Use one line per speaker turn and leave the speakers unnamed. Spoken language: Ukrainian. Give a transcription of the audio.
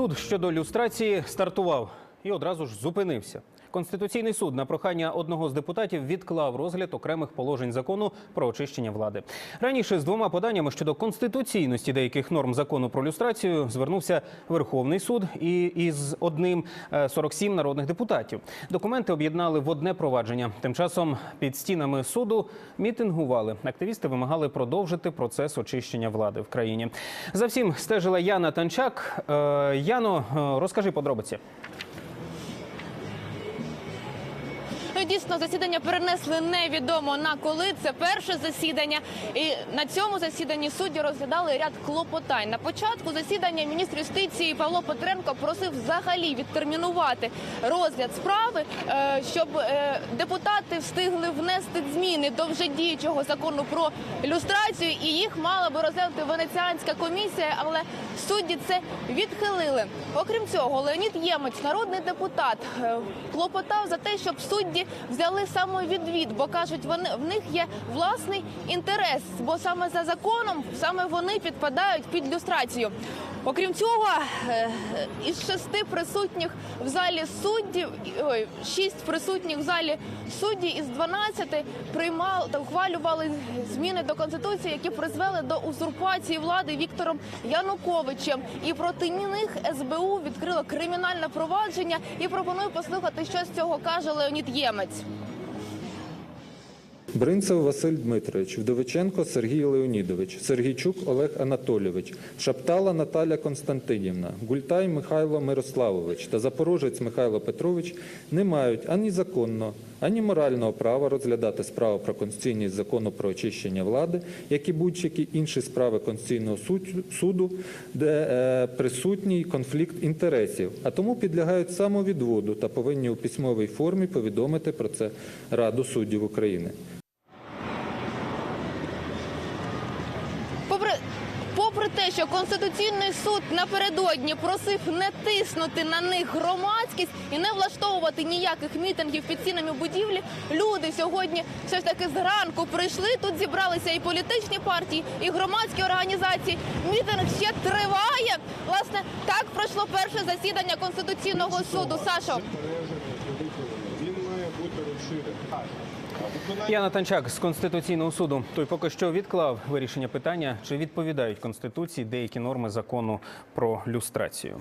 Суд щодо люстрації стартував і одразу ж зупинився. Конституційний суд на прохання одного з депутатів відклав розгляд окремих положень закону про очищення влади. Раніше з двома поданнями щодо конституційності деяких норм закону про люстрацію звернувся Верховний суд і із одним е, 47 народних депутатів. Документи об'єднали в одне провадження. Тим часом під стінами суду мітингували. Активісти вимагали продовжити процес очищення влади в країні. За всім стежила Яна Танчак. Е, Яно, е, розкажи подробиці.
Ну, дійсно, засідання перенесли невідомо на коли. Це перше засідання. І на цьому засіданні судді розглядали ряд клопотань. На початку засідання міністр юстиції Павло Петренко просив взагалі відтермінувати розгляд справи, е, щоб е, депутати встигли внести зміни до вже діючого закону про люстрацію, і їх мала би розглянути венеціанська комісія, але судді це відхилили. Окрім цього, Леонід Ємець, народний депутат, е, клопотав за те, щоб судді взяли самовідвід, бо кажуть, вони в них є власний інтерес, бо саме за законом саме вони підпадають під люстрацію. Окрім цього, е, із шести присутніх в залі суддів, ой, шість присутніх в залі судді із 12 приймали та ухвалювали зміни до конституції, які призвели до узурпації влади Віктором Януковичем. І проти них СБУ відкрило кримінальне провадження. І пропоную послухати, що з цього каже Леонід Ємець.
Бринцев Василь Дмитрович, Вдовиченко Сергій Леонідович, Сергійчук Олег Анатолійович, Шаптала Наталя Константинівна, Гультай Михайло Мирославович та Запорожець Михайло Петрович не мають ані законного, ані морального права розглядати справу про конституційність закону про очищення влади, як і будь-які інші справи Конституційного суду, де е, присутній конфлікт інтересів, а тому підлягають самовідводу та повинні у письмовій формі повідомити про це Раду суддів України.
Попри попри те, що конституційний суд напередодні просив не тиснути на них громадськість і не влаштовувати ніяких мітингів під стінами будівлі, люди сьогодні все ж таки зранку прийшли. Тут зібралися і політичні партії, і громадські організації. Мітинг ще триває. Власне, так пройшло перше засідання конституційного суду. Сашо.
Яна Танчак з Конституційного суду. Той поки що відклав вирішення питання, чи відповідають Конституції деякі норми закону про люстрацію.